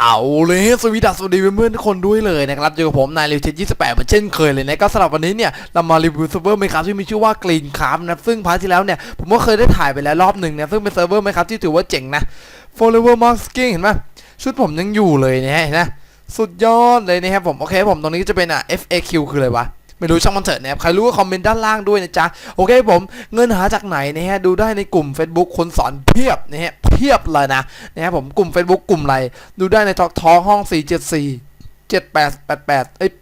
เอาเลยสวีดัสสวัสดีเพื่อนๆทุกคนด้วยเลยนะครับอยู่กับผมนายลิวเทยี่สิบแปดเหมือนเช่นเคยเลยนะก็สำหรับวันนี้เนี่ยเรามารีวิวเซิร์ฟเวอร์ไหมครับที่มีชื่อว่ากรีนคราฟนะซึ่งพาร์ทที่แล้วเนี่ยผมก็เคยได้ถ่ายไปแล้วรอบหนึ่งนะซึ่งเป็นเซิร์ฟเวอร์ไหมครับที่ถือว่าเจ๋งนะ follower masking เห็นไหมชุดผมยังอยู่เลยนะฮะเห็นไหมสุดยอดเลยนะครับผมโอเคผมตรงนี้ก็จะเป็นอะ FAQ คืออะไรวะ ไม่รู้ช่างมันเถอะนะครับใครรู้ก็คอมเมนต์ด้านล่างด้วยนะจ๊ะโอเคผมเงินหาจากไหนนะฮะดูได้ในกลุ่ม Facebook คนสอนเพียบนะฮะเพียบเลยนะนะครับผมกลุ่ม Facebook กลุ่มอะไรดูได้ในทอกทอห้อง 474 7888เอ้ย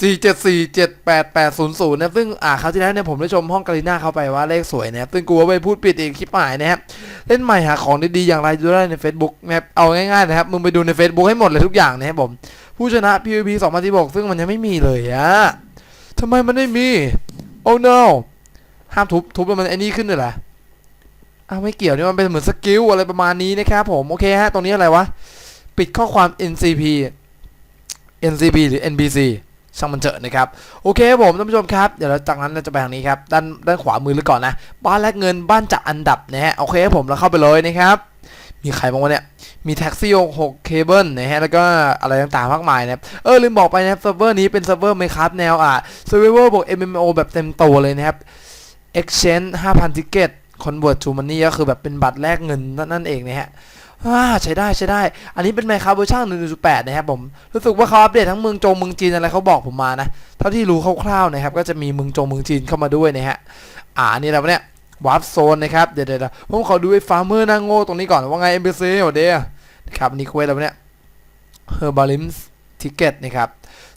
474 78800นะซึ่งอ่าคราวที่แล้วเนี่ยผมได้ชมห้องกาลิน่าเข้าไปว่าเลขสวยนะครับซึ่งกูว่าไปพูดผิดอีกคลิปหมายนะครับเล่นใหม่หาของดีๆอย่างไรดูได้ใน Facebook นะครับเอาง่ายๆนะครับมึงไปดูใน Facebook ให้หมดเลยทุกอย่างนะครับผมผู้ชนะ PVP 2016ซึ่งมันยังไม่มีเลยอะำไมมันไม่มี โอ้ no ห้ามทุบทุบแล้วมันไอ้นี่ขึ้นเลยเหรออ้าวไม่เกี่ยวนี่มันเป็นเหมือนสกิลอะไรประมาณนี้นะครับผม โอเคฮะ ตรงนี้อะไรวะ ปิดข้อความ NCP NCP หรือ NBC ช่างมันเถอะนะครับ โอเคครับผมท่านผู้ชมครับ เดี๋ยวเราจากนั้นเราจะไปทางนี้ครับ ด้านด้านขวามือหรือก่อนนะ บ้านแลกเงินบ้านจัดอันดับนะฮะ โอเคครับผมเราเข้าไปเลยนะครับ มีใครบ้างวะเนี่ย มีแท็กซี่6เคเบิลนะฮะแล้วก็อะไรต่างๆมากมายนะครับเออลืมบอกไปนะครับเซิร์ฟเวอร์นี้เป็นเซิร์ฟเวอร์ไมครับแนวอะ Survivor บวก MMO แบบเต็มตัวเลยนะครับ Exchange 5,000ติเกต Convert to Money ก็คือแบบเป็นบัตรแลกเงินนั่นเองนะฮะอ่าใช้ได้ใช้ได้ อันนี้เป็นไมครับเวอร์ชัน1.8 นะครับผม รู้สึกว่าเขาอัปเดตทั้งเมืองจงเมืองจีนอะไรเขาบอกผมมานะ เท่าที่รู้คร่าวๆนะครับ ก็จะมีเมืองจงเมืองจีนเข้ามาด้วยนะฮะ อ่านนี่อะไรวะเนี่ย วาร์ปโซนนะครับ เดี๋ยวเดี๋ยวผมขอดูไอ้ฟาร์เมอร์นางโง่ตรงนี้ก่อนว่าไง MBC เดีย นะครับนนี้คุยแล้วเนี่ย Herbalims Ticket นะครับ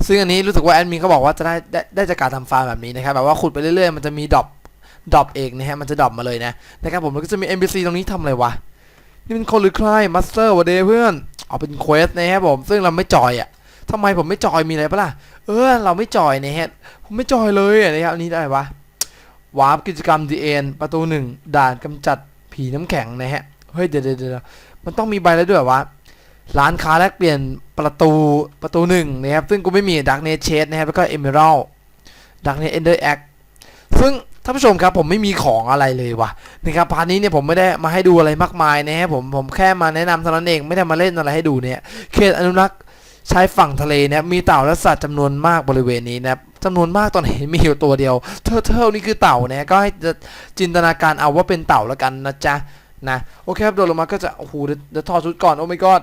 ซึ่งอันนี้รู้สึกว่าแอดมินเขาบอกว่าจะได้ได้ได้จากการทำฟาร์มแบบนี้นะครับแบบว่าขุดไปเรื่อยๆ มันจะมีดรอปดรอปเองนะฮะมันจะดรอปมาเลยนะนะครับผมแล้วก็จะมี NPC ตรงนี้ทำอะไรวะนี่เป็นคนหรือใครมาสเตอร์วะเดเพื่อนเอาเป็นเควสนะครับผมซึ่งเราไม่จอยอะทำไมผมไม่จอยมีอะไรปะล่ะเออเราไม่จอยนะฮะผมไม่จอยเลยนะครับอันนี้ได้ปะวาร์ปกิจกรรมดีเอ็นประตูหนึ่งด่านกำจัดผีน้ำแข็งนะฮะเฮ้ยเดี๋ยวเดี๋ยวเดี๋ยว มันต้องมีใบแล้วด้วยวะร้านค้าแลกเปลี่ยนประตูประตูหนึ่งนะครับซึ่งกูไม่มีดักเนเชสนะครับ แล้วก็เอเมอรัลดักเนเอนเดอร์แอคซึ่งท่านผู้ชมครับผมไม่มีของอะไรเลยวะนะครับพาร์ทนี้เนี่ยผมไม่ได้มาให้ดูอะไรมากมายนะครับผมผมแค่มาแนะนำเท่านั้นเองไม่ได้มาเล่นอะไรให้ดูเนี่ยเขตอนุรักษ์ชายฝั่งทะเลนะครับมีเต่าและสัตว์จำนวนมากบริเวณนี้นะครับจำนวนมากตอนเห็นมีอยู่ตัวเดียวเทอร์เทิลนี่คือเต่านะก็ให้จินตนาการเอาว่าเป็นเต่าแล้วกันนะจ๊ะ นะโอเคครับโดดลงมาก็จะโอ้โหเดี๋ยวถอดชุดก่อนโอ้ my god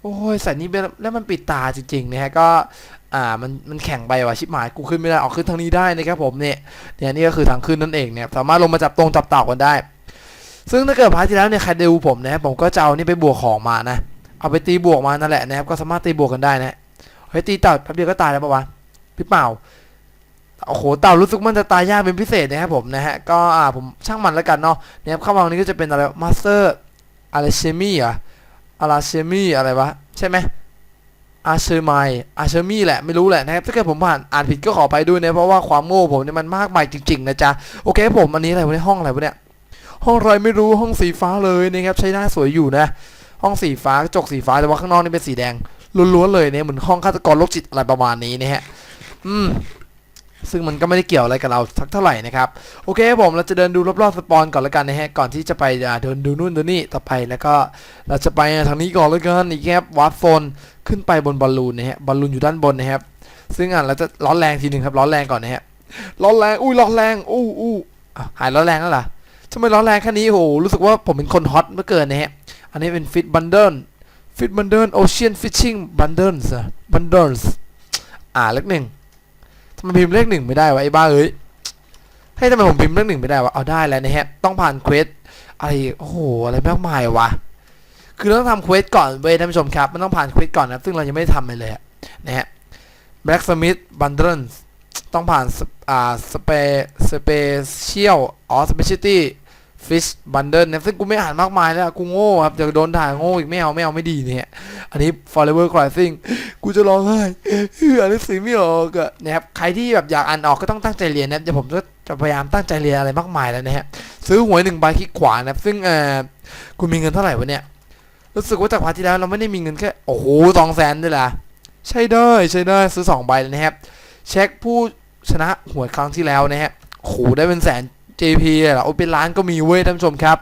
โอ้ยใส่นี้ไปแล้วมันปิดตาจริงๆนะฮะก็อ่ามันมันแข็งไปว่ะชิบหายกูขึ้นไม่ได้ออกขึ้นทางนี้ได้นะครับผมเนี่ยเนี่ยนี่ก็คือทางขึ้นนั่นเองเนี่ยสามารถลงมาจับตรงจับเต่ากันได้ ซึ่งถ้าเกิดพาร์ทที่แล้วเนี่ยใครดูผมนะครับผมก็จะเอานี่ไปบวกของมานะ เอาไปตีบวกมานั่นแหละนะครับก็สามารถตีบวกกันได้นะเฮ้ยตีเต่าแป๊บเดียวก็ตายแล้วปะวะพี่เปล่า โอ้โหเต่ารู้สึกมันจะตายยากเป็นพิเศษนะครับผมนะฮะก็อ่าผมช่างมันแล้วกันเนาะเนะครับเข้ามาตรงนี้ก็จะเป็นอะไรมาสเตอร์อะไรเชมี่อะอาราเชมี่อะไรวะใช่ไหมอาเชอร์ไมอาเชอร์มี่แหละไม่รู้แหละนะครับถ้าเกิดผมผ่านอ่านผิดก็ขอไปด้วยนะเพราะว่าความโง่ผมเนี่ยมันมากมายจริงๆนะจ๊ะโอเคผมอันนี้อะไรวะเนี่ยห้องอะไรวะเนี่ยห้องอะไรไม่รู้ห้องสีฟ้าเลยนะครับใช้ได้าสวยอยู่นะ ห้องสีฟ้ากระจกสีฟ้าแต่ว่าข้างนอกนี่เป็นสีแดงล้วนๆเลยเนี่ยเหมือนห้องฆาตกรโรคจิตอะไรประมาณนี้นะฮะอืม ซึ่งมันก็ไม่ได้เกี่ยวอะไรกับเราสักเท่าไหร่นะครับ โอเคผมเราจะเดินดูรอบๆสปอนก่อนแล้วกันนะฮะก่อนที่จะไปเดินดูนู่นดูนี่ต่อไปแล้วก็เราจะไปทางนี้ก่อนล้วกันอีกครับวาร์ปโซนขึ้นไปบนบอลลูนนะฮะบอลลูนอยู่ด้านบนนะครับซึ่งอะเราจะร้อนแรงทีหนึ่งครับร้อนแรงก่อนนะฮะร้อนแรงอุ้ยร้อนแรงอู้อู้หายร้อนแรงแล้วเหรอทำไมร้อนแรงแค่นี้โหรู้สึกว่าผมเป็นคนฮอตเมื่อเกินนะฮะอันนี้เป็นฟิตบันเดิลฟิตบันเดิลโอเชียนฟิชชิ่งบันเดิลส์บันเดิลส์อ่าเลขหนึ่ง ทำไมพิมพ์เลขหนึ่งไม่ได้วะไอ้บ้าเอ้ยให้ทำไมผมพิมพ์เลขหนึ่งไม่ได้วะเอาได้แล้วนะฮะต้องผ่านเควสอะไรโอ้โหอะไรมากมายวะคือต้องทำเควสก่อนเว้ยท่านผู้ชมครับมันต้องผ่านเควสก่อนนะซึ่งเรายังไม่ได้ทำเลยเลยอะนะฮะ Blacksmith Bundles ต้องผ่านอ่า Special or Specialty เปเชียลอ๋อ specialty fish bundle นะซึ่งกูไม่อ่านมากมายแล้วกูโง่ครับเดี๋ยวโดนด่ายโง่อีกไม่เอาไม่เอาไม่ดีเนี่ย อันนี้ forever crossing กูจะร้องไห้อ่านหนังสือไม่ออกอะนะครับใครที่แบบอยากอ่านออกก็ต้องตั้งใจเรียนนะเดี๋ยวผมจะพยายามตั้งใจเรียนอะไรมากมายแล้วนะฮะซื้อหวยหนึ่งใบคลิกขวานะซึ่งเออคุณมีเงินเท่าไหร่วะเนี่ยรู้สึกว่าจากพาร์ทที่แล้วเราไม่ได้มีเงินแค่โอ้โหสองแสนด้วยล่ะใช่ได้ใช่ได้ซื้อสองใบเลยนะครับเช็คผู้ชนะหวยครั้งที่แล้วนะฮะโหได้เป็นแสน GP หรอโอเป็นล้านก็มีเว้ยท่านผู้ชมครับ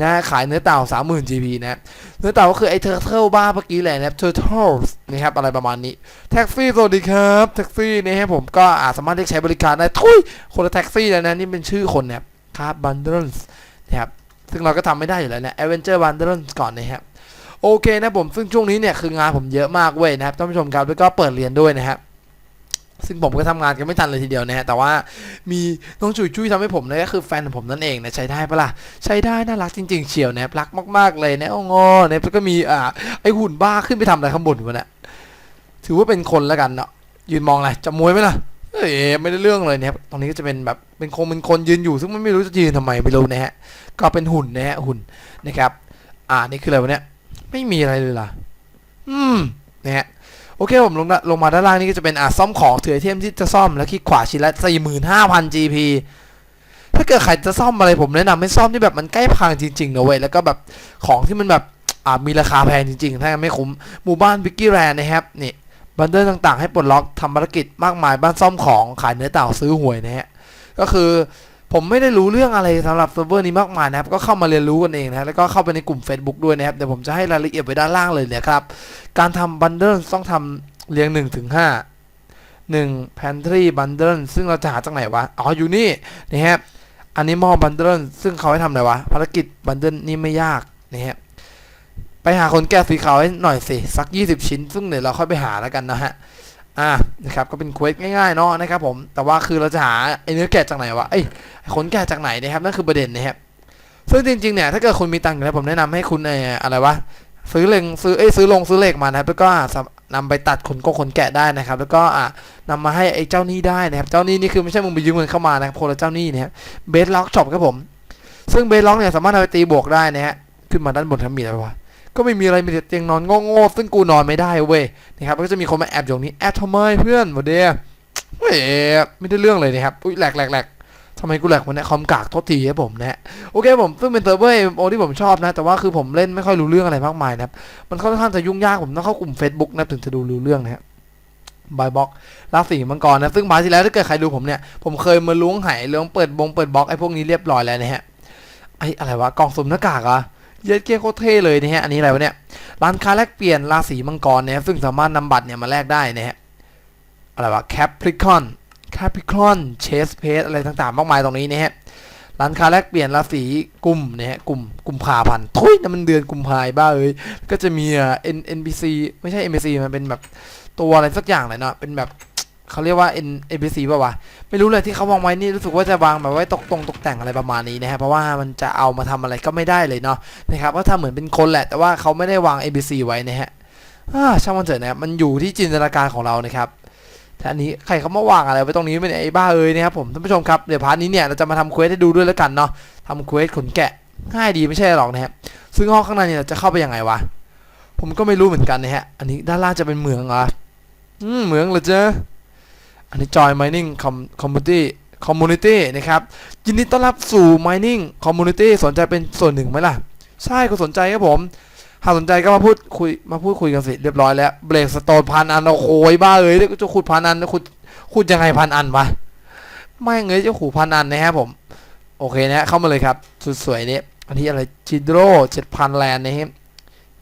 นะขายเนื้อเต่า 30,000 GP นะเนื้อเต่าก็คือไอ้เทอร์เทิลบ้าเมื่อกี้แหละนะครับ Turtles นะครับอะไรประมาณนี้แท็กซี่สวัสดีครับแท็กซี่นะฮะผมก็อาจสามารถเรียกใช้บริการได้ทุยคนละแท็กซี่แล้วนะนี่เป็นชื่อคนนะครับครับบันเดิลส์นะครับซึ่งเราก็ทำไม่ได้อยู่แล้วนะ Adventure Bundles ก่อนนะครับโอเคนะผมซึ่งช่วงนี้เนี่ยคืองานผมเยอะมากเว้ยนะครับท่านผู้ชมครับแล้วก็เปิดเรียนด้วยนะครับ ซึ่งผมก็ทำงานกันไม่ทันเลยทีเดียวนะฮะแต่ว่ามีน้องจุยจุ้ยทำให้ผมนะก็คือแฟนของผมนั่นเองนะใช้ได้ปะล่ะใช้ได้น่ารักจริง ๆ เชียวนะรักมาก ๆเลยนะโอ้โงอเนี่ยแล้วก็มีอ่าไอหุ่นบ้าขึ้นไปทำอะไรข้างบนวะเนี่ยถือว่าเป็นคนแล้วกันเนาะยืนมองอะไรจะมวยไหมล่ะเอ้ยไม่ได้เรื่องเลยนะครับตรงนี้ก็จะเป็นแบบเป็นคงเป็นคนยืนอยู่ ซึ่งมันไม่รู้จะยืนทำไมไม่รู้นะฮะก็เป็นหุ่นนะฮะหุ่นนะครับ อ่านี่คืออะไรวะเนี่ยไม่มีอะไรเลยล่ะ อืมนะฮะ โอเคผมลงลงมาด้านล่างนี่ก็จะเป็นอ่าซ่อมของถือไอเทมที่จะซ่อมแล้วคลิกขวาชิ้นละ45,000 GP ถ้าเกิดใครจะซ่อมอะไรผมแนะนำให้ซ่อมที่แบบมันใกล้พังจริงๆนะเว้ยแล้วก็แบบของที่มันแบบอ่ามีราคาแพงจริงๆ ถ้าไม่คุ้มหมู่บ้านวิกกี้แรนนะครับนี่บันเดิลต่างๆ ให้ปลดล็อกทำภารกิจมากมายบ้านซ่อมของขายเนื้อเต่าซื้อหวยนะฮะก็คือ ผมไม่ได้รู้เรื่องอะไรสำหรับเซิร์ฟเวอร์นี้มากมายนะครับ ก็เข้ามาเรียนรู้กันเองนะแล้วก็เข้าไปในกลุ่ม Facebook ด้วยนะครับ เดี๋ยวผมจะให้รายละเอียดไว้ด้านล่างเลยนะครับ การทำบันเดิลต้องทำเรียง1ถึง5 1 Pantry Bundle ซึ่งเราจะหาจากไหนวะ อ๋อ อยู่นี่นะครับ Animal Bundle ซึ่งเขาให้ทำอะไรวะ ภารกิจ Bundle นี่ไม่ยากนะฮะ ไปหาคนแก่สีขาวให้หน่อยสิ สัก 20 ชิ้น ซึ่งเดี๋ยวเราค่อยไปหาแล้วกันนะฮะ อ่านะครับก็เป็นเควสง่ายๆเนาะนะครับผมแต่ว่าคือเราจะหาไอ้เนื้อแกะจากไหนวะเอ้ยขนแกะจากไหนนะครับนั่นคือประเด็นนะครับซึ่งจริงๆเนี่ยถ้าเกิดคุณมีตังค์อยู่แล้วผมแนะนำให้คุณเอ่อะไรวะซื้อเล็งซื้อเอ้ซื้อลงซื้อเหล็กมานะครับแล้วก็สามนำไปตัดขนกงขนแกะได้นะครับ แล้วก็อ่านำมาให้ไอ้เจ้าหนี้ได้นะครับเจ้าหนี้นี่คือไม่ใช่มึงไปยืมเงินเข้ามานะครับคนละเจ้าหนี้นะครับเบสล็อกช็อปครับผม ซึ่งเบสล็อกเนี่ยสามารถเอาไปตีบวกได้นะฮะขึ้นมาด้านบนทำมีอะไรวะ ก็ไม่มีอะไรมีแต่เตียงนอนโง่ๆซึ่งกูนอนไม่ได้เว้ยนะครับก็จะมีคนมาแอบอยู่ตรงนี้แอบทำไมเพื่อนวันเดียเว้ยไม่ได้เรื่องเลยนะครับอุ้ยแหลกแหลกแหลกทำไมกูแหลกวันนี้คอมกากทษทีครับผมนะโอเคผมซึ่งเป็นเซิร์ฟเวอร์ MMO ที่ผมชอบนะ แต่ว่าคือผมเล่นไม่ค่อยรู้เรื่องอะไรมากมายนะครับมันค่อนข้างจะยุ่งยากผมต้องเข้ากลุ่ม Facebook นะถึงจะดูรู้เรื่องนะฮะบายบ็อกลาสีมังกรนะซึ่งมาที่แล้วถ้าเกิดใครดูผมเนี่ยผมเคยมาล้วงไหล้วงเปิดบงเปิดบล็อกไอ้พวกนี้เรียบร้อยแล้วนะฮะไอ้อะไรวะกล่องสุ่มหน้ากากอะ เย็ดเกี้ยโคตรเท่เลยนะฮะอันนี้อะไรวะเนี่ยร้านค้าแลกเปลี่ยนราศีมังกรเนะครับซึ่งสามารถนำบัตรเนี่ยมาแลกได้นะฮะอะไรวะแคปพริคอนแคปพริคอนเชสเพสอะไรต่างๆ มากมายตรงนี้นะฮะร้านค้าแลกเปลี่ยนราศีกลุ่มนะฮะกลุ่มกลุ่มภาพันทุยนั่นมันเดือนกลุ่มภาพันธ์บ้าเอ้ยก็จะมีเอะ N NPC ไม่ใช่ NPC มันเป็นแบบตัวอะไรสักอย่างเลยเนาะเป็นแบบ เขาเรียกว่า N NPC ป่าวะไม่รู้เลยที่เขาวางไว้นี่รู้สึกว่าจะวางแบบไว้ตกตรงตกแต่งอะไรประมาณนี้นะฮะเพราะว่ามันจะเอามาทำอะไรก็ไม่ได้เลยเนาะนะครับก็ทำเหมือนเป็นคนแหละ แต่ว่าเขาไม่ได้วาง ABC ไว้นะฮะอ่าช่างมันเถอะนะครับมันอยู่ที่จินตนาการของเรานะครับแต่อันนี้ใครเขามาวางอะไรไว้ตรงนี้ไม่ได้ไอ้บ้าเอ้ยนะครับผมท่านผู้ชมครับเดี๋ยวพาร์ทนี้เนี่ยเราจะมาทำเควสให้ดูด้วยแล้วกันเนาะทำเควสขนแกะง่ายดีไม่ใช่หรอกนะครับซึ่งห้องข้างในเนี่ยเราจะเข้าไปยังไงวะผมก็ไม่รู้เหมือนกันนะฮะอันนี้ด้านล่างจะเป็นเหมืองเหรออืมเหมืองเหรอเจ๊ อันนี้ Joy Mining Community Community นะครับ ยินดีต้อนรับสู่ Mining Community สนใจเป็นส่วนหนึ่งไหมล่ะ ใช่ก็สนใจครับผม หากสนใจก็มาพูดคุยมาพูดคุยกันสิเรียบร้อยแล้วเบรกสโตนพันอันโอ้โหบ้าเอ้ยจะขุดพันอันขุดขุดยังไงพันอันวะไม่เงยจะขู่พันอันนะครับผมโอเคนะเข้ามาเลยครับสุดสวยนี้อันนี้อะไรจิโดรเจ็ดพันแลนด์นะครับ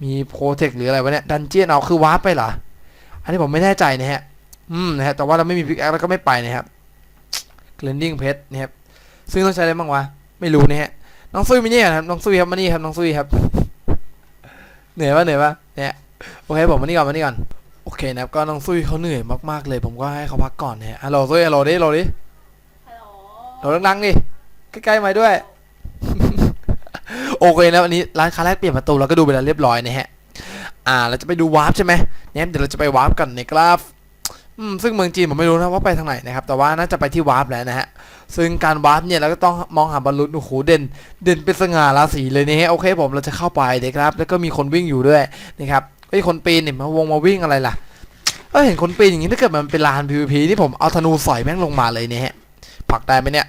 มีโปรเทคหรืออะไรวะเนี่ยดันเจียนเอาคือวาร์ปไปเหรออันนี้ผมไม่แน่ใจนะฮะ อืมนะฮะแต่ว่าเราไม่มีพิกแอคแล้วก็ไม่ไปนะครับเกลนดิ้งเพชรนะครับซึ่งต้องใช้อะไรบ้างวะไม่รู้นะฮะน้องซุยมานี่ครับน้องซุยครับมานี่ครับน้องซุยครับ เหนื่อยปะเหนื่อยปะเนี่ยโอเคผมมานี่ก่อนมานี่ก่อนโอเคนะครับก็น้องซุยเขาเหนื่อยมากๆเลย ผมก็ให้เขาพักก่อนนะฮะฮัลโหลซุยฮัลโหลดิฮัลโหลดิฮัลโหลฮัลโหลดังๆดิใกล้ๆมาด้วยโอเคนะวันนี้ร้านค้าแรกเปลี่ยนประตูเราก็ดูไปแล้วเรียบร้อยนะฮะ อ่าเราจะไปดูวาร์ปใช่ไหมเนี่ยเดี๋ยวเราจะไปวาร์ปกันนะครับอืม ซึ่งเมืองจีนผมไม่รู้นะว่าไปทางไหนนะครับ แต่ว่าน่าจะไปที่วาร์ปแล้วนะฮะ ซึ่งการวาร์ปเนี่ยเราก็ต้องมองหาบอลลูนโอ้โหเด่น เด่นเป็นสง่าราศีเลยนะฮะ โอเคผมเราจะเข้าไปนะครับ แล้วก็มีคนวิ่งอยู่ด้วยนะครับไอ้คนปีนเนี่ยมาวงมาวิ่งอะไรล่ะเออเห็นคนปีนอย่างนี้ถ้าเกิดมันเป็นลาน PVP นี่ผมเอาธนูสอยแม่งลงมาเลยเนี่ยฮะผักได้ไหมเนี่ย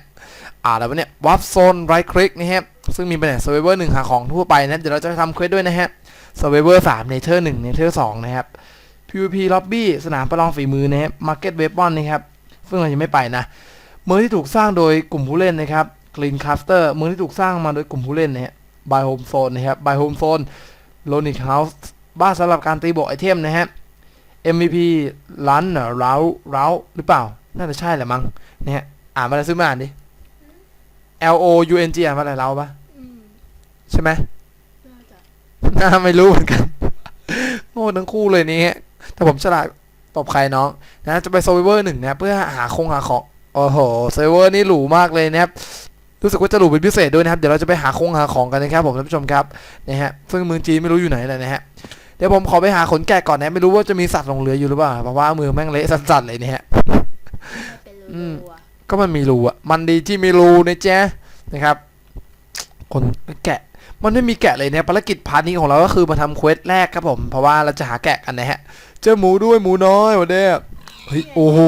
อ่าแล้ววะเนี่ยวาร์ปโซนไรคลิกนะฮะ ซึ่งมีเป็นเซอร์เวอร์หนึ่งหาของทั่วไปนะ เดี๋ยวเราจะทำเควสด้วยนะฮะเซอร์เวอร์สามเนเธอร์หนึ่งเนเธอร์สองนะครับ PVP Lobby สนามประลองฝีมือนะฮะ Market Weapon นะครับซึ่งเรายังไม่ไปนะเมืองที่ถูกสร้างโดยกลุ่มผู้เล่นนะครับกรีนคัสเตอร์เมืองที่ถูกสร้างมาโดยกลุ่มผู้เล่นนะฮะบายโฮมโซนนะครับบายโฮมโซนโลนิกเฮาส์บ้านสำหรับการตีบวกไอเทมนะฮะ MVP ลันเหรอเราเราหรือเปล่า น่าจะใช่แหละมั้งนะฮะอ่านมาแล้วซื้อมาอ่านดิ L O U N G อ่านมาอะไรเราปะอืมใช่ไหมน่าจะน่าไม่รู้เหมือนกัน โง่ทั้งคู่เลยนี่ฮะ แต่ผมฉลาดตบใครน้องนะจะไปโซเวอร์หนึ่งนะเพื่อหาคงหาของโอ้โหเซเวอร์นี่หรูมากเลยนะครับรู้สึกว่าจะหรูเป็นพิเศษด้วยนะครับ เดี๋ยวเราจะไปหาคงหาของกันนะครับผมท่านผู้ชมครับนะฮะซึ่งเมืองจีนไม่รู้อยู่ไหนเลยนะฮะเดี๋ยวผมขอไปหาขนแกะก่อนนะไม่รู้ว่าจะมีสัตว์หลงเหลืออยู่หรือเปล่าเพราะว่าเมืองแม่งเละสัสๆเลยเนี่ยฮะเป็นอืมรูๆอะก็มันมีรูอะมันดีที่มีรูนะจ๊ะนะครับคนแกะมันไม่มีแกะเลยเนี่ยภารกิจพาร์ทนี้ของเราก็คือมาทำเควสแรกครับผม เพราะว่าเราจะหาแกะกันนะฮะ เจอหมูด้วยหมูน้อยวันเนี้เฮ้ยโอ้โห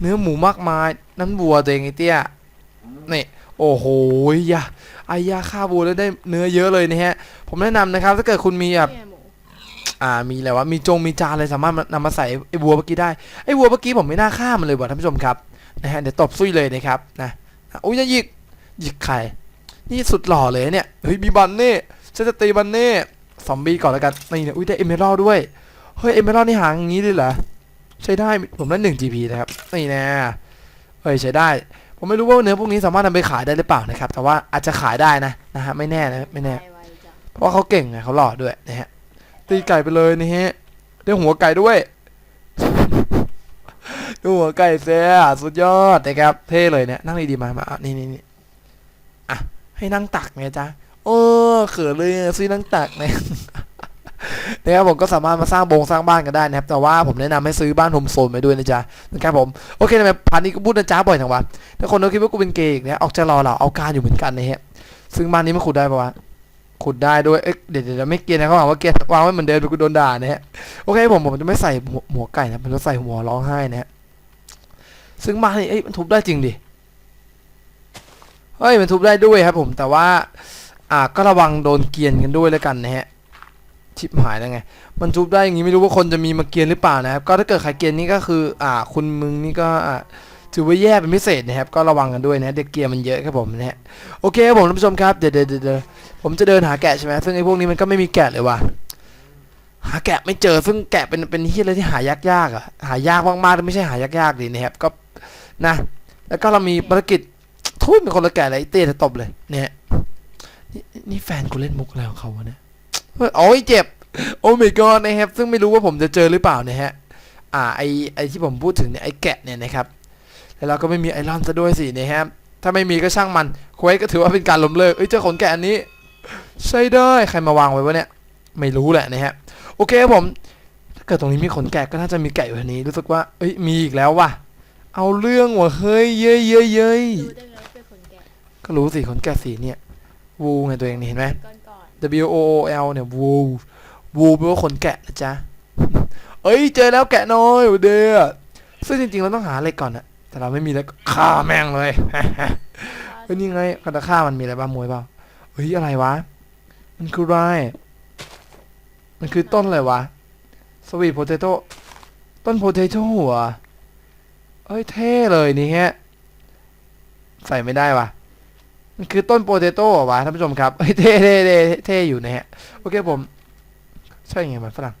เนื้อหมูมากมายนั่นวัวตัวเองไอ้เตี้ยนี่โอ้โหยยาไอ้ยาฆ่าวัวแล้วได้เนื้อเยอะเลยนะฮะ ผมแนะนำนะครับ ถ้าเกิดคุณมีแบบอ่ามีอะไรวะมีจงมีจานอะไรสามารถนำมาใส่ไอ้วัวเมื่อกี้ได้ไอ้วัวเมื่อกี้ผมไม่น่าฆ่ามันเลยว่ะท่านผู้ชมครับนะฮะเดี๋ยวตบซุยเลยนะครับนะอุ้ยจะหยิกหยิกไข่นี่สุดหล่อเลยเนี่ยเฮ้ยมีบันเน่ฉันจะตีบันเน่ซอมบี้ก่อนแล้วกันนี่เนี่ยอุ้ยได้เอเมอรัลด้วย เฮ้ยเอเมอรัลนี่หางอย่างงี้เลยเหรอใช้ได้ผมได้หนึ่ง GP นะครับนี่นะเฮ้ยใช้ได้ ผมไม่รู้ว่าเนื้อพวกนี้สามารถนำไปขายได้หรือเปล่านะครับ แต่ว่าอาจจะขายได้นะนะฮะไม่แน่นะไม่แน่ เพราะเขาเก่งไงเขาหล่อด้วยนะฮะตีไก่ไปเลยนี่ฮะได้หัวไก่ด้วยดูหัวไก่เสียสุดยอดนะครับ เท่เลยเนี่ยนั่งดีๆมามาอะนี่นี่นี่อะให้นั่งตักไงจ๊ะโอ้เขินเลยซื้อนั่งตักเนี่ย นะครับผมก็สามารถมาสร้างโบงสร้างบ้านกันได้นะครับ แต่ว่าผมแนะนำให้ซื้อบ้านโฮมโซนไปด้วยนะจ๊ะนะครับผมโอเคทำไมพันนี้ก็พูดนะจ๊ะบ่อยจังวะถ้าคนเขาคิดว่ากูเป็นเกย์เนี่ยออกจะรอเราเอาการอยู่เหมือนกันนะฮะซึ่งบ้านนี้มันขุดได้ปะวะขุดได้ด้วย เอ๊ะเดี๋ยวเดี๋ยวไม่เกียร์นะเขาบอกว่าเกียร์วางไว้เหมือนเดิมกูโดนด่านะฮะ โอเคผมผมจะไม่ใส่หัวไก่นะผมจะใส่หัวร้องไห้นะฮะ ซึ่งมานี่เอ้ยมันทุบได้จริงดิ เฮ้ยมันทุบได้ด้วยครับผม แต่ว่า อ่าก็ระวังโดนเกียนกันด้วยแล้วกันนะฮะ ชิบหายแล้วไง มันทุบได้อย่างนี้ไม่รู้ว่าคนจะมีมาเกียนหรือเปล่านะครับ ก็ถ้าเกิดใครเกียนนี่ก็คือ อ่า คุณมึงนี่ก็อ่าถือว่าแย่เป็นพิเศษนะครับ ก็ระวังกันด้วยนะ เด็กเกียร์มันเยอะครับผมนะฮะ โอเคครับผมท่านผู้ชมครับ เดี๋ยวเดี๋ยวเดี๋ยวผมจะเดินหาแกะใช่ไหมซึ่งไอ้พวกนี้มันก็ไม่มีแกะเลยว่ะ หาแกะไม่เจอ ซึ่งแกะเป็นเป็นที่อะไรที่หายากยากๆอะหายากมากๆแต่ไม่ใช่หายากๆดีนะครับ ก็นะ แล้วก็เรามีภารกิจทุยเป็นคนละแกะเลยไอ้เต้จะตบเลย เนี่ย นี่แฟนกูเล่นมุกอะไรของเขาวะเนี่ย โอ้ยเจ็บ โอ้ my god นะครับ ซึ่งไม่รู้ว่าผมจะเจอหรือเปล่านะฮะ อ่า ไอไอที่ผมพูดถึงเนี่ย ไอแกะเนี่ยนะครับ แล้วเราก็ไม่มีไอรอนซะด้วยสินะครับ ถ้าไม่มีก็ช่างมันเควสก็ถือว่าเป็นการล้มเลิก เอ้ย เจ้าขนแกะอันนี้ ใช่ได้ ใครมาวางไว้วะเนี่ย ไม่รู้แหละนะฮะ โอเคครับผม ถ้าเกิดตรงนี้มีขนแกะก็น่าจะมีแกะอยู่อันนี้ รู้สึกว่า เอ้ย มีอีกแล้วว่ะ เอาเรื่องว่ะ เฮ้ย เย้ยเย้ยเย้ยรู้ได้ไงว่าเป็นขนแกะก็รู้สิขนแกะสีเนี่ย วูไงตัวเองนี่เห็นไหมก้อนก่อน W O O L เนี่ยวูวูแปลว่าขนแกะนะจ๊ะ เอ้ย เจอแล้วแกะน้อยเด้อซึ่งจริงๆ เราต้องหาอะไรก่อนอะแต่เราไม่มีแล้วก็ฆ่าแม่งเลยเฮ้ยนี่ไงกันตะฆ่ามันมีอะไรบ้างมวยเปล่าเฮ้ยอะไรวะ มันคืออะไรมันคือต้นอะไรวะสวีทโพเตโต้ต้นโพเตโต้เหรอเอ้ยเท่เลยนี่ฮะ ใส่ไม่ได้วะ มันคือต้นโพเตโต้เหรอวะท่านผู้ชมครับเท่เท่เท่เท่อยู่นะฮะโอเคผมใช่ไงมันฝรั่ง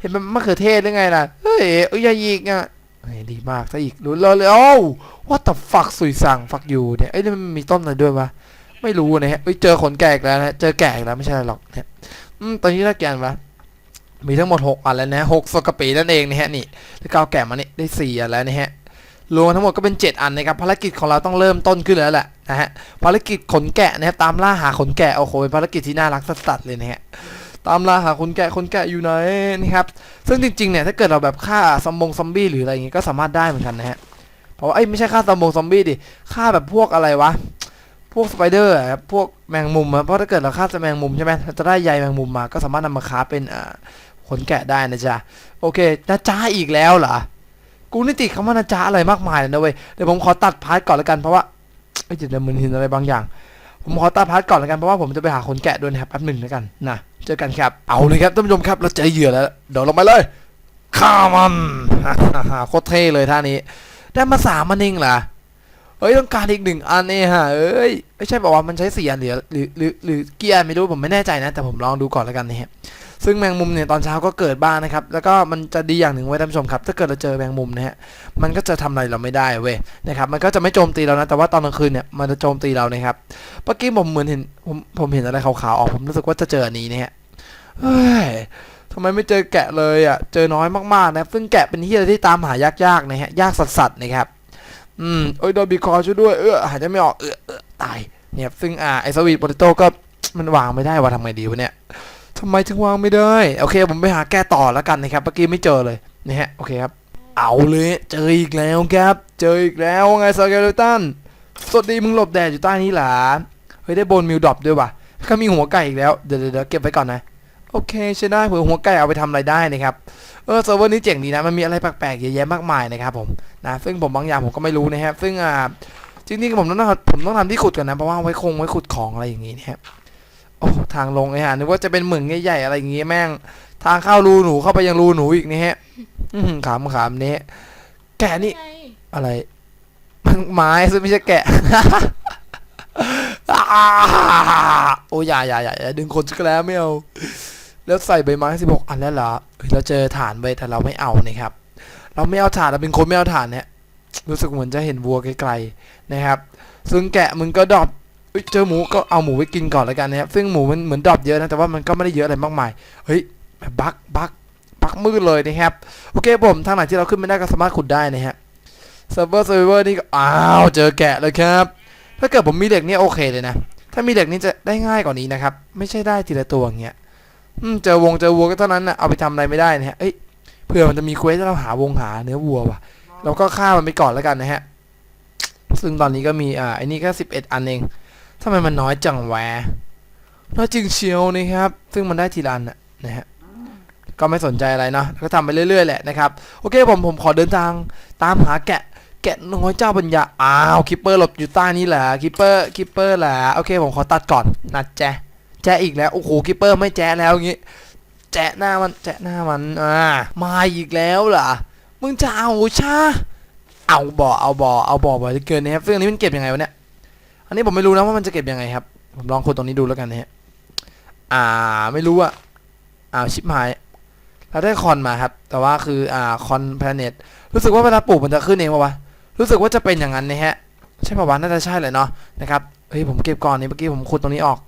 เห็นมันมะเขือเทศหรือไงล่ะเฮ้ยเอ้ยย่ายิกอะเฮ้ยดีมากซะอีกรู้เลยเลยโอ้ what the fuck สุยสั่ง fuck you เนี่ยเอ้ยนี่มันมีต้นอะไรด้วยวะไม่รู้นะฮะเอ้ยเจอขนแกะอีกแล้วนะเจอแกะอีกแล้วไม่ใช่หรอกเนี่ยตอนนี้ได้แกะวะมีทั้งหมด 6 อันแล้วนะหกสกปีนั่นเองนะฮะนี่แล้วก็เอาแกะมาเนี่ยได้ 4 อันแล้วนะฮะ รวมทั้งหมดก็เป็น 7 อันนะครับภารกิจของเราต้องเริ่มต้นขึ้นแล้วแหละนะฮะภารกิจขนแกะนะครับตามล่าหาขนแกะโอ้โหเป็นภารกิจที่น่ารักสัสๆเลยนะฮะตามล่าหาขนแกะขนแกะอยู่ไหนนะครับซึ่งจริงๆเนี่ยถ้าเกิดเราแบบฆ่าซอมบงซอมบี้หรืออะไรอย่างงี้ก็สามารถได้เหมือนกันนะฮะเพราะว่าเอ้ไม่ใช่ฆ่าซอมบงซอมบี้ดิฆ่าแบบพวกอะไรวะพวกสไปเดอร์อะครับพวกแมงมุมอะเพราะถ้าเกิดเราฆ่าแมงมุมใช่ไหมเราจะได้ใยแมงมุมมาก็สามารถนำมาค้าเป็นอ่าขนแกะได้นะจ๊ะโอเคนะจ๊ะอีกแล้วเหรอ กูนี่ติคำว่านะจ๊ะอะไรมากมายเลยนะเว้ยเดี๋ยวผมขอตัดพาร์ทก่อนล้วกันเพราะว่าเอ้ยเดมึนหินอะไรบางอย่าง ผมขอตัดพาร์ทก่อนล้วกันเพราะว่าผมจะไปหาขนแกะด้วยนะครับแป๊บหนึ่งล้วกันนะเจอกันครับเอาเลยครับท่านผู้ชมครับเราเจอเหยื่อแล้วเดี๋ยวลงไปเลยฆ่ามันโคตรเท่เลยท่านี้ ได้มาสามมันเองเหรอเอ้ยต้องการอีกหนึ่งอันเองฮะเอ้ยไม่ใช่บอกว่ามันใช้สี่อันหรือหรือหรือหรือกี่อันไม่รู้ผมไม่แน่ใจนะ แต่ผมลองดูก่อนแล้วกันนะฮะ ซึ่งแมงมุมเนี่ยตอนเช้าก็เกิดบ้างนะครับ แล้วก็มันจะดีอย่างหนึ่งไว้ท่านผู้ชมครับ ถ้าเกิดเราเจอแมงมุมนะฮะ มันก็จะทำอะไรเราไม่ได้เว้ยนะครับ มันก็จะไม่โจมตีเรานะ แต่ว่าตอนกลางคืนเนี่ยมันจะโจมตีเรานะครับ เมื่อกี้ผมเหมือนเห็นผมผมเห็นอะไรขาวๆออก ผมรู้สึกว่าจะเจออันนี้นะฮะเฮ้ยทำไมไม่เจอแกะเลยอะ เจอน้อยมากๆนะซึ่งแกะเป็นที่อะไรที่ตามหายากๆนะฮะ ยากสัสๆนะครับ อืมโอ้ยโดนบีคอช่วยด้วย เออหายใจไม่ออก เออเออตาย เนี่ย ซึ่งอ่าไอสวีทโปเตโต้ก็มันวางไม่ได้ว่าทำไงดีวะเนี่ย ทำไมถึงวางไม่ได้ โอเค ผมไปหาแก้ต่อแล้วกันนะครับ เมื่อกี้ไม่เจอเลยนะฮะ โอเคครับ เอาเลย เจออีกแล้วครับ เจออีกแล้วไงสเกลตัน สวัสดีมึงหลบแดดอยู่ใต้นี้หรอ เฮ้ยได้โบนมิวดรอปด้วยว่ะก็มีหัวไก่อีกแล้ว เดี๋ยวเดี๋ยวเก็บไว้ก่อนนะ โอเคใช่ได้เผื่อหัวไก่เอาไปทำอะไรได้นะครับ เออเซิร์ฟเวอร์นี้เจ๋งดีนะ มันมีอะไรแปลกๆเยอะแยะมากมายนะครับผม นะ ซึ่งผมบางอย่างผมก็ไม่รู้นะครับซึ่งอ่าจริงๆผมต้องผมต้องทำที่ขุดก่อนนะ เพราะว่าไว้คงไว้ขุดของอะไรอย่างงี้นะครับ โอ้ทางลงไอ้ห่านึกว่าจะเป็นเหมืองใหญ่ๆอะไรอย่างงี้แม่ง ทางเข้ารูหนูเข้าไปยังรูหนูอีกนี่ฮะขามขามเนี้แกะนี่ อะไร มันไม้ซึ่งไม่ใช่แกะโอ้ยอย่าอย่าอย่าอย่ดึงคนชักแล้วไม่เอา แล้วใส่ใบไม้สิบหกอันแล้วเหรอเราเจอฐานไว้แต่เราไม่เอานะครับ เราไม่เอาถ่านเราเป็นคนไม่เอาถ่านเนี่ยรู้สึกเหมือนจะเห็นวัวไกลๆนะครับ ซึ่งแกะมึงก็ดรอป เจอหมูก็เอาหมูไว้กินก่อนแล้วกันนะครับซึ่งหมูมันเหมือนดรอปเยอะนะแต่ว่ามันก็ไม่ได้เยอะอะไรมากมายเฮ้ยบักบักบักมืดเลยนะครับโอเคผมทางไหนที่เราขึ้นไม่ได้ก็สามารถขุดได้นะฮะเซิร์ฟเวอร์เซิร์ฟเวอร์นี่ก็อ้าวเจอแกะเลยครับ ถ้าเกิดผมมีเหล็กนี่โอเคเลยนะ ถ้ามีเหล็กนี่จะได้ง่ายกว่านี้นะครับ ไม่ใช่ได้ทีละตัวอย่างเงี้ยเจอวงเจอวัวก็เท่านั้นนะเอาไปทำอะไรไม่ได้นะฮะเอ้ยเผื่อมันจะมีเควสให้เราหาวงหาเนื้อวัวว่ะเราก็ฆ่ามันไปก่อนแล้วกันนะฮะซึ่งตอนนี้ก็มีอ่าไอ้นี่ก็สิบเอ็ดอันเอง ทำไมมันน้อยจังแวะน้อยจริงเชียวนะครับ ซึ่งมันได้ทีละอันนะนะฮะก็ไม่สนใจอะไรเนาะก็ทำไปเรื่อยๆแหละนะครับโอเคผมผมขอเดินทางตามหาแกะแกะน้อยเจ้าปัญญาอ้าวคิปเปอร์หลบอยู่ใต้นี้แหละคิปเปอร์คิปเปอร์แหละโอเคผมขอตัดก่อนนะแจ๊แจ๊อีกแล้วโอ้โหคิปเปอร์ไม่แจ๊แล้วอย่างงี้แจ๊หน้ามันแจ๊หน้ามันอ่ามาอีกแล้วเหรอมึงจะเอาชาเอาบ่อเอาบ่อเอาบ่อบ่อยเหลือเกินนะครับซึ่งอันนี้มันเก็บยังไงวะเนี่ย อันนี้ผมไม่รู้นะว่ามันจะเก็บยังไงครับ ผมลองคนตรงนี้ดูแล้วกันนะฮะ อ่า ไม่รู้อะอ่าชิปหายเราได้คอนมาครับ แต่ว่าคืออ่าคอนแพลเน็ตรู้สึกว่าเวลาปลูกมันจะขึ้นเองปะวะ รู้สึกว่าจะเป็นอย่างนั้นนะฮะ ใช่ปะวะน่าจะใช่เลยเนาะ นะครับ เฮ้ยผมเก็บก่อนนี่เมื่อกี้ผมขุดตรงนี้ออก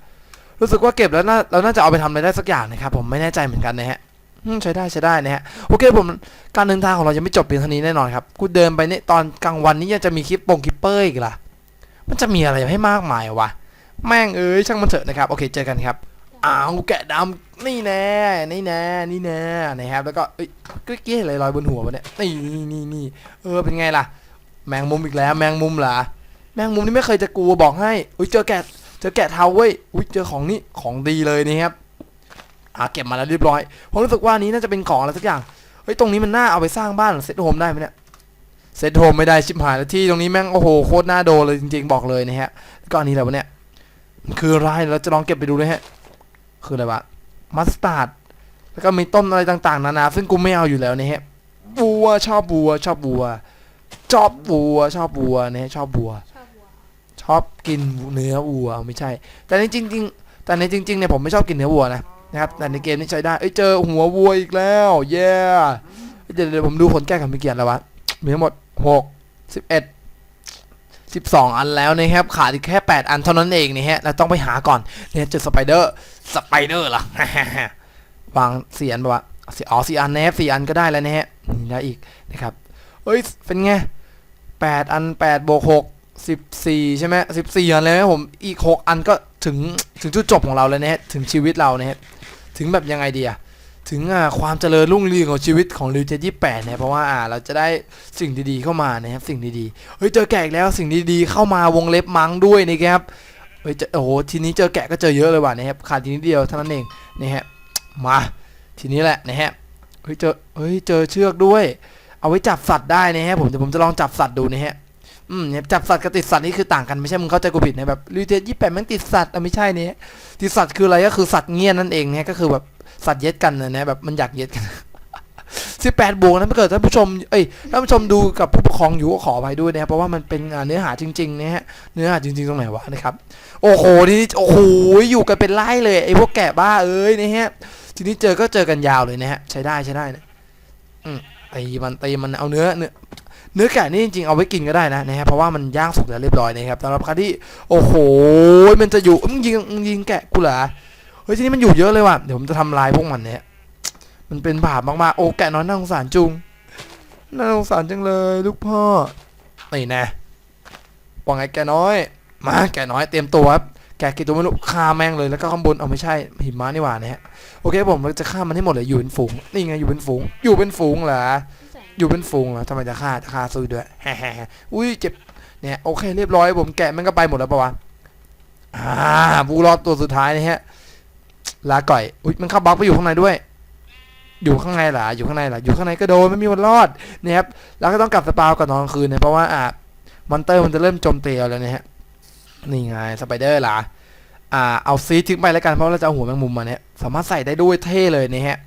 รู้สึกว่าเก็บแล้วน่าเราน่าจะเอาไปทำอะไรได้สักอย่างนะครับ ผมไม่แน่ใจเหมือนกันนะฮะใช้ได้ใช้ได้นะฮะโอเคผมการเดินทางของเรายังไม่จบเพียงเท่านี้แน่นอนครับกูเดินไปเนี่ยตอนกลางวันนี้ยังจะมีคลิปปงคลิปเปอร์อีกล่ะ มันจะมีอะไรให้มากมายวะ แม่งเอ้ยช่างมันเถอะนะครับ โอเคเจอกันครับ อ้าวแกะดำนี่แน่ นี่แน่ นี่แน่ นะครับ แล้วก็เอ้ยเกี้เห็นอะไรลอยบนหัววะเนี่ย นี่นี่นี่เออ เป็นไงล่ะ แมงมุมอีกแล้ว แมงมุมเหรอ แมงมุมนี่ไม่เคยจะกลัวบอกให้ อุ้ยเจอแกะ เจอแกะเทาเว้ย อุ้ยเจอของนี่ ของดีเลยนี่ครับอ่าเก็บมาแล้วเรียบร้อย ผมรู้สึกว่านี้น่าจะเป็นของอะไรสักอย่าง เฮ้ย ตรงนี้มันน่าเอาไปสร้างบ้านหรือเซตโฮมได้ไหมเนี่ย เซตโฮมไม่ได้ชิบหายแล้วที่ตรงนี้แม่งโอ้โหโคตรน่าโดนเลยจริงๆบอกเลยนะฮะก็อันนี้แหละวะเนี่ยคืออะไรเราจะลองเก็บไปดูเลยฮะ คืออะไรวะมัสตาร์ดแล้วก็มีต้นอะไรต่างๆ นานา ซึ่งกูไม่เอาอยู่แล้วนะฮะบัวชอบบัว ชอบบัวชอบบัว ชอบบัวนะฮะชอบบัวชอบวัว ชอบกินเนื้อวัวไม่ใช่ แต่ในจริง ๆ แต่ในจริงๆเนี่ยผมไม่ชอบกินเนื้อวัวนะนะครับแต่ในเกมนี้ใช้ได้เอ้ยเจอหัววัวอีกแล้ว เย้เดี๋ยวเดี๋ยวผมดูผลแก้ของมิเกียรแล้ววะ มีทั้งหมดหกสิบเอ็ดสิบสองอันแล้วนะครับ ขาดอีกแค่แปดอันเท่านั้นเองนี่ฮะเราต้องไปหาก่อนเนี่ยเจอสไปเดอร์ สไปเดอร์ล่ะวางเสี่อันปะวะสี่อ๋อสี่อันแนบสี่อันก็ได้แล้วนะฮะนี่ได้อีกนะครับเอ้ย เป็นไงแปดอันแปดบวกหกสิบสี่ใช่ไหมสิบสี่อันเลยไหมผมอีกหกอันก็ถึงถึงจุดจบของเราแล้วนะฮะถึงชีวิตเรานะฮะถึงแบบยังไงดีอะ ถึงอ่าความเจริญรุ่งเรืองของชีวิตของริวเจยี่แปดเนี่ยเพราะว่าอ่าเราจะได้สิ่งดีๆเข้ามานะครับสิ่งดีๆเฮ้ยเจอแกะอีกแล้วสิ่งดีๆเข้ามาวงเล็บมังด้วยนะครับเฮ้ยเจอโอ้โหทีนี้เจอแกะก็เจอเยอะเลยว่ะนะครับขาดทีนิดเดียวเท่านั้นเองนะฮะมาทีนี้แหละนะฮะเฮ้ยเจอเฮ้ยเจอเชือกด้วย เอาไว้จับสัตว์ได้นะฮะผมเดี๋ยวผมจะลองจับสัตว์ดูนะฮะอืมเนี่ยจับสัตว์กับติดสัตว์นี่คือต่างกันไม่ใช่มึงเข้าใจกูผิดนะแบบลิเทยี่แปดมันติดสัตว์อะไม่ใช่เนี่ยติดสัตว์คืออะไรก็คือสัตว์เงี้ยนั่นเองนะก็คือแบบ สัตว์เย็ดกันนะเนะแบบมันอยากเย็ดกัน18บแปดบวกนะถ้าเกิดท่านผู้ชม เอ้ยท่านผู้ชมดูกับผู้ปกครองอยู่ก็ขอไปด้วยนะครับเพราะว่ามันเป็นเนื้อหาจริงๆนะฮะเนื้อหาจริง ๆ ตรงไหนวะนะครับ โอ้โหนี่โอ้โหอยู่กันเป็นไล่เลยไอ้พวกแกะบ้าเอ้ยนะฮะทีนี้เจอก็เจอกันยาวเลยนะฮะใช้ได้ใช้ได้นะอืมตีมันตีมันเอาเนื้อเนื้อเนื้อแกะนี่จริงๆเอาไว้กินก็ได้นะนะฮะเพราะว่ามันย่างสุกแล้วเรียบร้อยนะครับสำหรับใครที่โอ้โหมันจะอยู่มึงยิงมึงยิงแกะกูเหรอ เฮ้ยที่นี้มันอยู่เยอะเลยว่ะ เดี๋ยวผมจะทำลายพวกมันเนี่ย มันเป็นบาปมากๆ โอ้แกะน้อยน่าสงสารจุง น่าสงสารจังเลยลูกพ่อนี่แน่ว่าไงแกะน้อย มาแกะน้อยเตรียมตัวครับแกะกี่ตัวไม่รู้ฆ่าแม่งเลย แล้วก็ข้างบน เอาไม่ใช่หิมะนี่หว่านะฮะ โอเคผมจะฆ่ามันให้หมดเลย อยู่เป็นฝูง นี่ไงอยู่เป็นฝูง อยู่เป็นฝูงเหรอ อยู่เป็นฝูงเหรอทำไมจะฆ่าจะฆ่าซุยด้วยแฮ่ๆอุ้ยเจ็บ เนี่ยโอเคเรียบร้อยผมแกะมันก็ไปหมดแล้วปะวะอ่าบูรอดตัวสุดท้ายนะฮะ ลาก่อยอุ้ยมันเข้าบล็อกไปอยู่ข้างในด้วย อยู่ข้างในหรออยู่ข้างในหรออยู่ข้างในก็โดนไม่มีวันรอดนะครับแล้วก็ต้องกลับสปาวก่อนนอนกลางคืนนะเพราะว่าอ่ามอนเตอร์มันจะเริ่มโจมตีเราแล้วนะฮะนี่ไงสไปเดอร์ล่ะอ่าเอาซีทิ้งไปแล้วกันเพราะเราจะเอาหัวแมงมุมมาเนี่ยสามารถใส่ได้ด้วยเท่เลยนะฮะ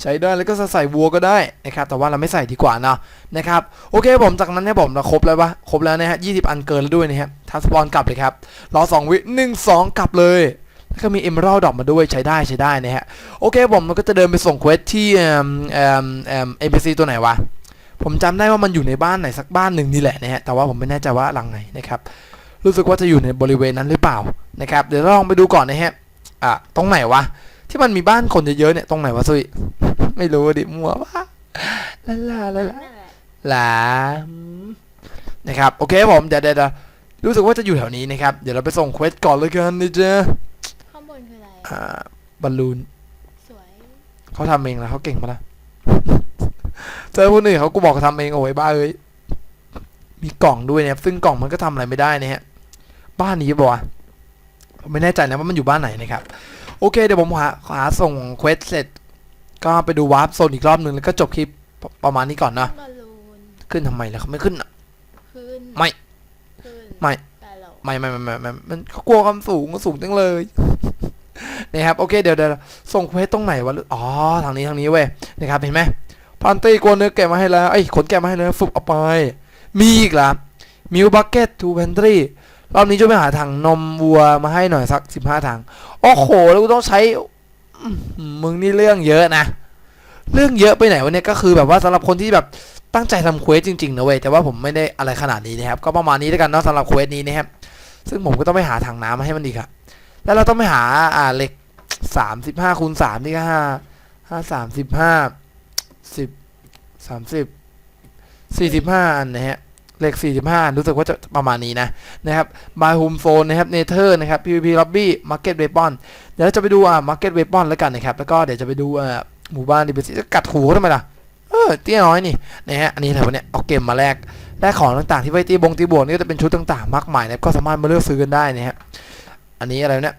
ใช้ได้แล้วก็จะใส่วัวก็ได้นะครับแต่ว่าเราไม่ใส่ดีกว่าเนาะนะครับโอเคผมจากนั้นเนี่ยผมเราครบแล้วปะครบแล้วนะฮะยี่สิบอันเกินแล้วด้วยนะฮะทัสปอนกลับเลยครับรอสองวิหนึ่งสองกลับเลย ก็มีเอม r a l d ดอกมาด้วยใช้ได้ใช้ได้นะฮะ โอเคผมมันก็จะเดินไปส่งเควสที่เอ่อเอ่อเอ็มพีซีตัวไหนวะ ผมจำได้ว่ามันอยู่ในบ้านไหนสักบ้านหนึ่งนี่แหละนะฮะ แต่ว่าผมไม่แน่ใจว่าหลังไหนนะครับ รู้สึกว่าจะอยู่ในบริเวณนั้นหรือเปล่านะครับ เดี๋ยวเราลองไปดูก่อนนะฮะ อะ ตรงไหนวะ ที่มันมีบ้านคนเยอะๆเนี่ยตรงไหนวะซุยไม่รู้ดิมัววะลาลาลาลานั่นแหละลานะครับ โอเคผมเดี๋ยวเดี๋ยวรู้สึกว่าจะอยู่แถวนี้นะครับ เดี๋ยวเราไปส่งเควสก่อนเลยกันนะจ๊ะข้า ออะไรอ่าบอลลูนสวยเขาทำเองแล้วเขาเก่งปะล่ะ เจอคนอื่นเขากูบอกเขาทำเองโอ้ยบ้าเอ้ยมีกล่องด้วยนะครับซึ่งกล่องมันก็ทำอะไรไม่ได้นะฮะบ้านนี้บอกว่าผมไม่แน่ใจนะว่ามันอยู่บ้านไหนนะครับ โอเคเดี๋ยวผมหาหาส่งเควสเสร็จ ก็ไปดูวาร์ปโซนอีกรอบหนึ่งแล้วก็จบคลิปประประมาณนี้ก่อนนะบอลลูนขึ้นทำไมแล้วเขาไม่ขึ้นอะขึ้นไม่ขึ้นไม่แต่เราไม่ไม่ไม่ไม่ไม่มันเขากลัวความสูงก็สูงจังเลย นะครับโอเคเดี๋ยวเดี๋ยวส่งเควสตรงไหนวะอ๋อทางนี้ทางนี้เว้ยนะครับเห็นไหมพันตี้กลัวเนื้อแกะมาให้แล้วไอ้ขนแกะมาให้แล้วฝึกเอาไปมีอีกเหรอมิวบักเก็ตทูแพนทรีรอบนี้ช่วยไปหาถังนมวัวมาให้หน่อยสักสิบห้าถังโอ้โหแล้วกูต้องใช้มึงนี่เรื่องเยอะนะ เรื่องเยอะไปไหนวะเนี่ยก็คือแบบว่าสำหรับคนที่แบบตั้งใจทำเควสจริงๆนะเว้ยแต่ว่าผมไม่ได้อะไรขนาดนี้นะครับ ก็ประมาณนี้แล้วกันเนาะสำหรับเควสนี้นะครับซึ่งผมก็ต้องไปหาถังน้ำมาให้มันอีกอะ แล้วเราต้องไปหาอ่าเหล็กสามสิบห้าคูณสามนี่ก็ห้าห้าสามสิบห้าสิบสามสิบสี่สิบห้าอันนะฮะเหล็กสี่สิบห้ารู้สึกว่าจะประมาณนี้นะนะครับบายโฮมโซนนะครับเนเธอร์นะครับ PVP Lobby Market Weapon เดี๋ยวเราจะไปดูอ่า Market Weapon แล้วกันนะครับ แล้วก็เดี๋ยวจะไปดูอ่าหมู่บ้านดิบสิจะกัดหูเขาทำไมล่ะ เออเตี้ยน้อยนี่นะฮะ อันนี้อะไรวเนี่ยเอาเกมมาแลกได้ของต่างๆที่ไว้ตีบงตีบวกนี่ก็จะเป็นชุดต่างๆ มากมายนะก็สามารถมาเลือกซื้อกันได้นะฮะ อันนี้อะไรเนี่ย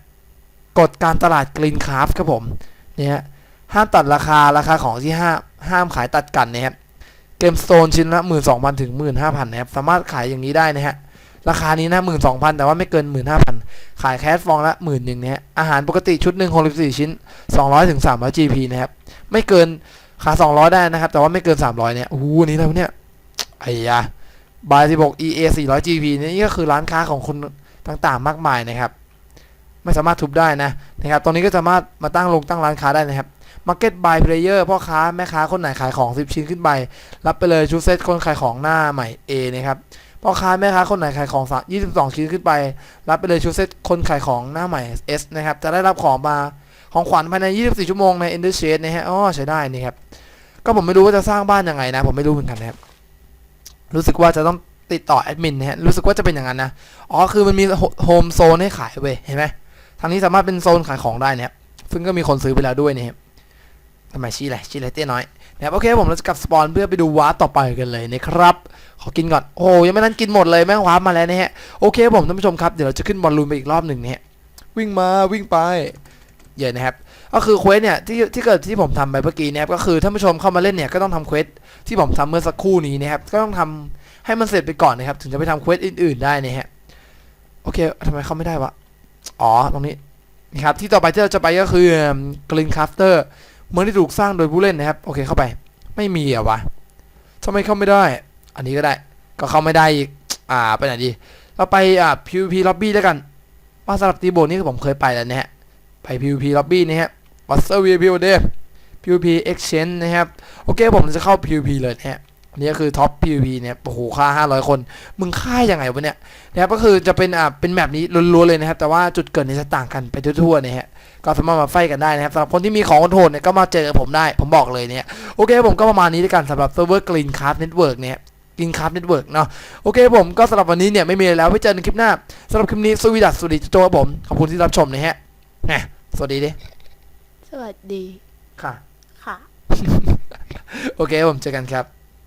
กฎการตลาดกรีนคราฟครับผมเนี่ยฮะห้ามตัดราคาราคาของที่ห้าห้ามขายตัดกันนะครับเกมโตนชิ้นละหมื่นสองพันถึงหมื่นห้าพันนะครับสามารถขายอย่างนี้ได้นะฮะราคานี้นะหมื่นสองพันแต่ว่าไม่เกินหมื่นห้าพันขายแคสฟองละหมื่นหนึ่งนะฮะอาหารปกติชุดหนึ่งหกสิบสี่ชิ้นสองร้อยถึงสามร้อย GP นะครับไม่เกินขายสองร้อยได้นะครับ แต่ว่าไม่เกินสามร้อยเนี่ยโอ้โหอันนี้แล้วเนี่ยไอ้ยาบาย16 EA 400 GP นี่ก็คือร้านค้าของคนต่างๆ มากมายนะครับ ไม่สามารถทุบได้นะนะครับตรงนี้ก็สามารถมาตั้งลงตั้งร้านค้าได้นะครับ Market by Player พ่อค้าแม่ค้าคนไหนขายของ 10 ชิ้นขึ้นไป รับไปเลยชุดเซตคนขายของหน้าใหม่ A นะครับพ่อค้าแม่ค้าคนไหนขายของสาม22 ชิ้นขึ้นไป รับไปเลยชุดเซตคนขายของหน้าใหม่ S นะครับจะได้รับของมาของขวัญภายใน 24 ชั่วโมงใน Ender Shade นะฮะอ๋อใช้ได้นี่ครับก็ผมไม่รู้ว่าจะสร้างบ้านยังไงนะ ผมไม่รู้เหมือนกันนะครับรู้สึกว่าจะต้องติดต่อแอดมินนะฮะรู้สึกว่าจะเป็นอย่างนั้นนะอ๋อคือมันมีโฮมโซนให้ขายเว้ยเห็นไหมางนี้สามารถเป็นโซนขายของได้นะครับซึ่งก็มีคนซื้อไปแล้วด้วยนะครับทำไมชี้แหละชี้อะไรเตี้ยน้อยนะครับโอเคผมเราจะกลับสปอนเพื่อไปดูวาร์ปต่อไปกันเลยนะครับขอกินก่อนโอ้ยังไม่ทันกินหมดเลยแม่งวาร์ปมาแล้วนะฮะโอเคผมท่านผู้ชมครับเดี๋ยวเราจะขึ้นบอลลูนไปอีกรอบหนึ่งนะฮะวิ่งมาวิ่งไปเย่นะครับก็คือเควสเนี่ยที่ที่เกิดที่ผมทำไปเมื่อกี้นะครับก็คือท่านผู้ชมเข้ามาเล่นเนี่ยก็ต้องทำเควสที่ผมทำเมื่อสักครู่นี้นะครับก็ต้องทำให้มันเสร็จไปก่อนนะครับถึงจะไปทำเควสอื่น ๆได้นะฮะโอเคทำไมเข้าไม่ได้วะ อ๋อ ตรงนี้นะครับที่ต่อไปที่เราจะไปก็คือกลินคัสเตอร์เมืองที่ถูกสร้างโดยผู้เล่นนะครับ โอเคเข้าไป ไม่มีอะวะทำไมเข้าไม่ได้ อันนี้ก็ได้ ก็เข้าไม่ได้อีกอ่าไปไหนดี เราไปอ่า PVP lobby แล้วกันว่าสำหรับตีโบนี่ผมเคยไปแล้วนะฮะไป PVP lobby นะฮะ Master VP โอเด PVP Exchange นะครับ โอเคผมจะเข้า PVP เลยนะฮะ นนี้ก็คือท็อป PVP เนี่ยโอ้โหค่า 500 คน มึงค่ายังไงวะเนี่ยนะครับก็คือจะเป็นอ่าเป็นแบบนี้ล้วนๆเลยนะครับ แต่ว่าจุดเกิดเนี่ยจะต่างกันไปทั่วๆนะฮะก็สามารถมาไฟกันได้นะครับสำหรับคนที่มีของคอนโทรลเนี่ยก็มาเจอกับผมได้ ผมบอกเลยเนี่ยโอเคผมก็ประมาณนี้ด้วยกันสำหรับเซิร์ฟเวอร์ Green Craft Network เนี่ย Green Craft Network เนาะโอเคผมก็สำหรับวันนี้เนี่ยไม่มีอะไรแล้วไว้เจอกันในคลิปหน้าสำหรับคลิปนี้สวีดัสสวัสดีโจครับผม ขอบคุณที่รับชมนะฮะแหมสวัสดีดิสวัสดีค่ะ ค่ะ โอเคผมเจอกันครับ